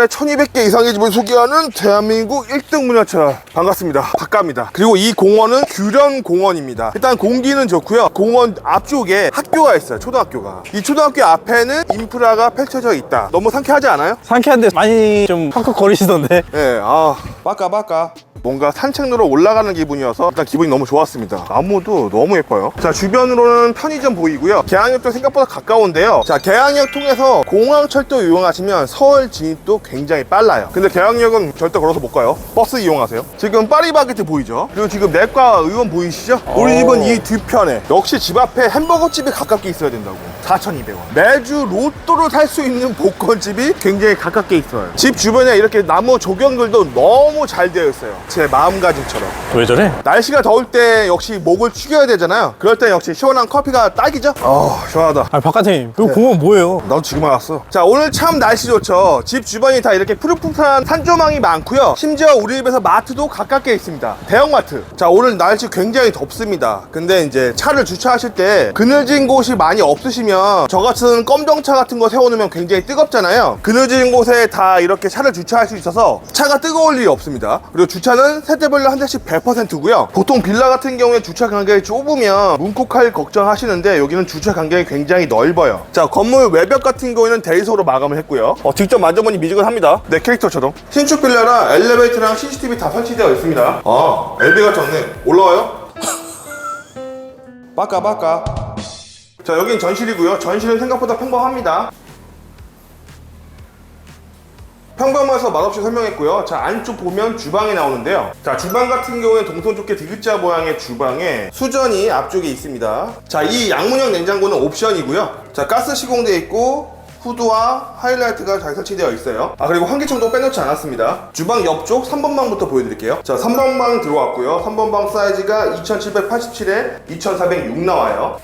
번에 1200개 이상의 집을 소개하는 대한민국 1등 문화차 반갑습니다. 박가입니다. 그리고 이 공원은 규련 공원입니다. 일단 공기는 좋고요. 공원 앞쪽에 학교가 있어요 초등학교가. 이 초등학교 앞에는 인프라가 펼쳐져 있다. 너무 상쾌하지 않아요? 상쾌한데 많이 좀 팍팍 거리시던데. 네, 아, 빠까 빠까. 뭔가 산책로로 올라가는 기분이어서 일단 기분이 너무 좋았습니다. 나무도 너무 예뻐요. 자, 주변으로는 편의점 보이고요. 개항역도 생각보다 가까운데요. 자, 개항역 통해서 공항철도 이용하시면 서울 진입도 굉장히 빨라요. 근데 개항역은 절대 걸어서 못 가요. 버스 이용하세요. 지금 파리바게트 보이죠? 그리고 지금 내과 의원 보이시죠? 우리 집은 이 뒤편에 역시 집 앞에 햄버거 집이 가깝게 있어야 된다고. 4,200원. 매주 로또를 살수 있는 복권집이 굉장히 가깝게 있어요. 집 주변에 이렇게 나무 조경들도 너무 잘 되어 있어요. 제 마음가짐처럼. 왜 저래? 날씨가 더울 때 역시 목을 축여야 되잖아요. 그럴 때 역시 시원한 커피가 딱이죠? 아, 시원하다. 아 박가님 그 공원 뭐예요? 나도 지금 알았어. 자, 오늘 참 날씨 좋죠. 집 주변이 다 이렇게 푸릇푸릇한 산조망이 많고요. 심지어 우리 집에서 마트도 가깝게 있습니다. 대형마트. 자, 오늘 날씨 굉장히 덥습니다. 근데 이제 차를 주차하실 때 그늘진 곳이 많이 없으시면 저 같은 껌정차 같은 거 세워놓으면 굉장히 뜨겁잖아요. 그늘진 곳에 다 이렇게 차를 주차할 수 있어서 차가 뜨거울 일이 없습니다. 그리고 주차는 세대별로 한 대씩 100%고요. 보통 빌라 같은 경우에 주차 간격이 좁으면 문콕할 걱정하시는데 여기는 주차 간격이 굉장히 넓어요. 자, 건물 외벽 같은 경우에는 대리석으로 마감을 했고요. 어, 직접 만져보니 미지근합니다. 내 캐릭터처럼. 신축 빌라라 엘리베이터랑 CCTV 다 설치되어 있습니다. 아, 엘베가 적네. 올라와요? 빠까. 자, 여긴 전실이고요. 전실은 생각보다 평범합니다. 평범해서 맛없이 설명했고요. 자, 안쪽 보면 주방이 나오는데요. 자, 주방 같은 경우에 동선 좋게 디귿자 모양의 주방에 수전이 앞쪽에 있습니다. 자, 이 양문형 냉장고는 옵션이고요. 자, 가스 시공되어 있고 후드와 하이라이트가 잘 설치되어 있어요. 아, 그리고 환기창도 빼놓지 않았습니다. 주방 옆쪽 3번 방부터 보여드릴게요. 자, 3번 방 들어왔고요. 3번 방 사이즈가 2787에 2406 나와요.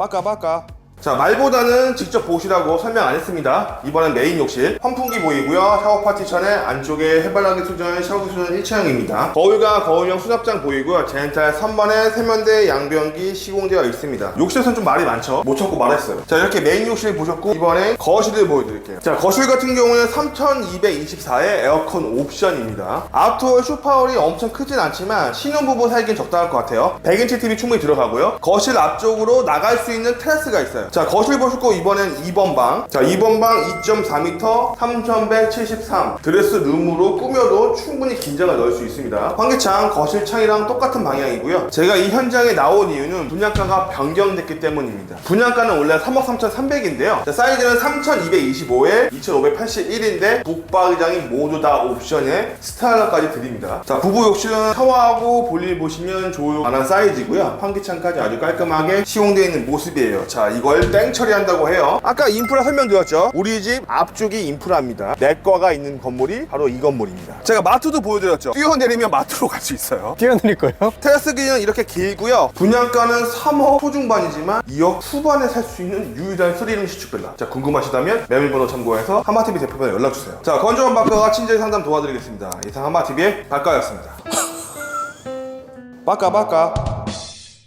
빠까 빠까 자 말보다는 직접 보시라고 설명 안 했습니다. 이번엔 메인 욕실. 환풍기 보이고요. 샤워 파티션에 안쪽에 해바라기 수전 샤워 수전 1차형입니다. 거울과 거울형 수납장 보이고요. 제네탈 3번에 세면대 양변기 시공되어 있습니다. 욕실에선 좀 말이 많죠? 못 참고 말했어요. 자 이렇게 메인 욕실 보셨고 이번엔 거실을 보여드릴게요. 자 거실 같은 경우는 3224의 에어컨 옵션입니다. 아웃도어 쇼파월이 엄청 크진 않지만 신혼부부 살긴 적당할 것 같아요. 100인치 TV 충분히 들어가고요. 거실 앞쪽으로 나갈 수 있는 테라스가 있어요 자 거실 보시고 이번엔 2번 방 자 2번 방 2.4m 3173 드레스 룸으로 꾸며도 충분히 긴장을 넣을 수 있습니다. 환기창 거실 창이랑 똑같은 방향이고요. 제가 이 현장에 나온 이유는 분양가가 변경됐기 때문입니다. 분양가는 원래 3억 3,300인데요. 자, 사이즈는 3,225에 2,581인데 북박이장이 모두 다 옵션에 스타일러까지 드립니다. 자 부부 욕실은 샤워하고 볼일 보시면 만한 사이즈고요. 환기창까지 아주 깔끔하게 시공되어 있는 모습이에요. 자 이걸 땡 처리한다고 해요 아까 인프라 설명드렸죠 우리 집 앞쪽이 인프라입니다 내과가 있는 건물이 바로 이 건물입니다 제가 마트도 보여드렸죠 뛰어내리면 마트로 갈 수 있어요 뛰어내릴 거예요? 테라스 길이는 이렇게 길고요. 분양가는 3억 초중반이지만 2억 후반에 살 수 있는 유일한 스리룸 시축빌라. 자 궁금하시다면 매물번호 참고해서 하마TV 대표번호 연락주세요. 자 건조한 박가가 친절 상담 도와드리겠습니다. 이상 하마TV의 박가였습니다. 빠까 빠까.